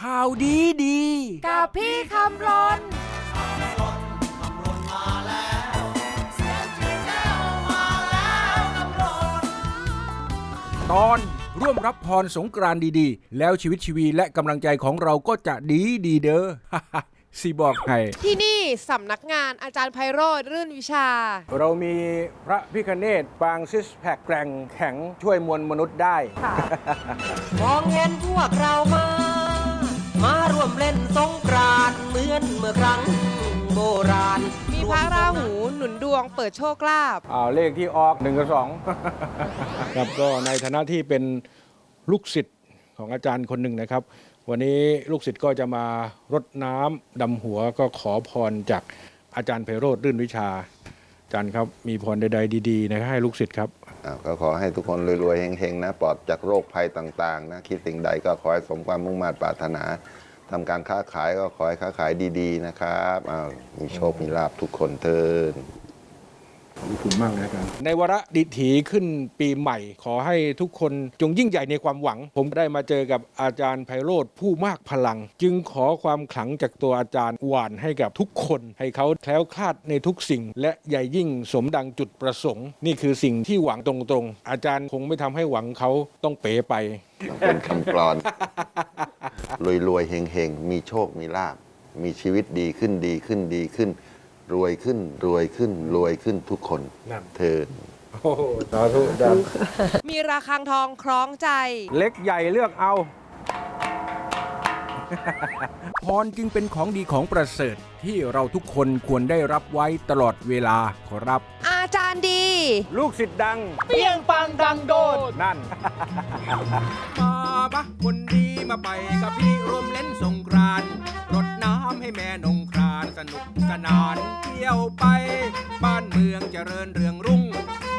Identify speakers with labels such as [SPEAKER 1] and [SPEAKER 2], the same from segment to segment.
[SPEAKER 1] ข่าวดีดี
[SPEAKER 2] กับพี่คำรน
[SPEAKER 1] ตอนร่วมรับพรสงกรานต์ดีๆ แล้วชีวิตชีวีและกำลังใจของเราก็จะดีดีเด้อสิบอกให้
[SPEAKER 2] ที่นี่สำนักงานอาจารย์ไพโรธรื่นวิชา
[SPEAKER 1] เรามีพระพิคเนตปางซิสแพคแกร่งแข็งช่วยมวลมนุษย์ได้
[SPEAKER 3] มองเห็นพวกเรามามาร่วมเล่นสงกรานต์เหมือนเมื่อครั้งโบราณ
[SPEAKER 2] มีพระราหูหนุนดวงเปิดโชคลาภ
[SPEAKER 1] อ่าเลขที่ออก1กับ2 ครับก็ในฐานะที่เป็นลูกศิษย์ของอาจารย์คนหนึ่งนะครับ วันนี้ลูกศิษย์ก็จะมารดน้ำดำหัวก็ขอพรจากอาจารย์ไพโรธรื่นวิชา อาจารย์ครับมีพรใดๆดีๆ นะครับให้ลูกศิษย์ครับ
[SPEAKER 4] อ่า ก็ขอให้ทุกคนรวยๆเฮงๆนะปลอดจากโรคภัยต่างๆนะคิดสิ่งใดก็ขอให้สมความมุ่งมั่นปรารถนาทำการค้าขายก็ขอให้ค้าขายดีๆนะครับมีโชคมีลาภทุกคนเทิน
[SPEAKER 1] ขอบคุณมากนะครับในวาระดิถีขึ้นปีใหม่ ขอให้ทุกคนจงยิ่งใหญ่ในความหวัง ผมได้มาเจอกับอาจารย์ไพโรธผู้มากพลัง จึงขอความขลังจากตัวอาจารย์หวานให้กับทุกคน ให้เขาแคล้วคลาดในทุกสิ่ง และใหญ่ยิ่งสมดังจุดประสงค์ นี่คือสิ่งที่หวังตรงๆ อาจารย์คงไม่ทำให้หวังเขาต้องเป๋ไป
[SPEAKER 4] เป็นคำกรอนรวยๆเฮงๆมีโชคมีลาภมีชีวิตดีขึ้นดีขึ้นดีขึ้น รวยขึ้นรวยขึ้นรวยขึ้นทุกคน
[SPEAKER 1] นั่น
[SPEAKER 4] เทิน
[SPEAKER 1] โอ้โหสาธุอาจารย์
[SPEAKER 2] มีราคังทองคล้องใจ
[SPEAKER 1] เล็กใหญ่เลือกเอา พรจึงเป็นของดีของประเสริฐ ที่เราทุกคนควรได้รับไว้ตลอดเวลาขอรับ
[SPEAKER 2] อาจารย์ดี
[SPEAKER 1] ลูกศิษย์ดัง
[SPEAKER 3] เปี้ยงปังดังโดด
[SPEAKER 1] นั่น มาปะคนดีมาไปกับพี่รวมเล่นสงกรานต์ เมืองเจริญเรืองรุ่ง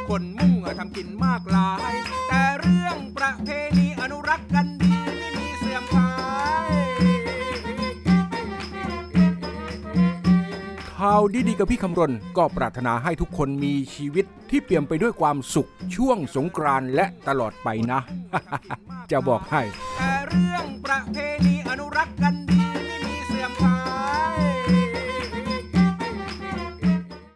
[SPEAKER 1] คนมุ่งทำกินมากลาย แต่เรื่องประเพณีอนุรักษ์กันดีไม่มีเสื่อมคลายข่าวดีๆกับพี่คำรณก็ปรารถนาให้ทุกคนมีชีวิตที่เปี่ยมไปด้วยความสุขช่วงสงกรานต์และตลอดไปนะ จะบอกให้ แต่เรื่องประเพ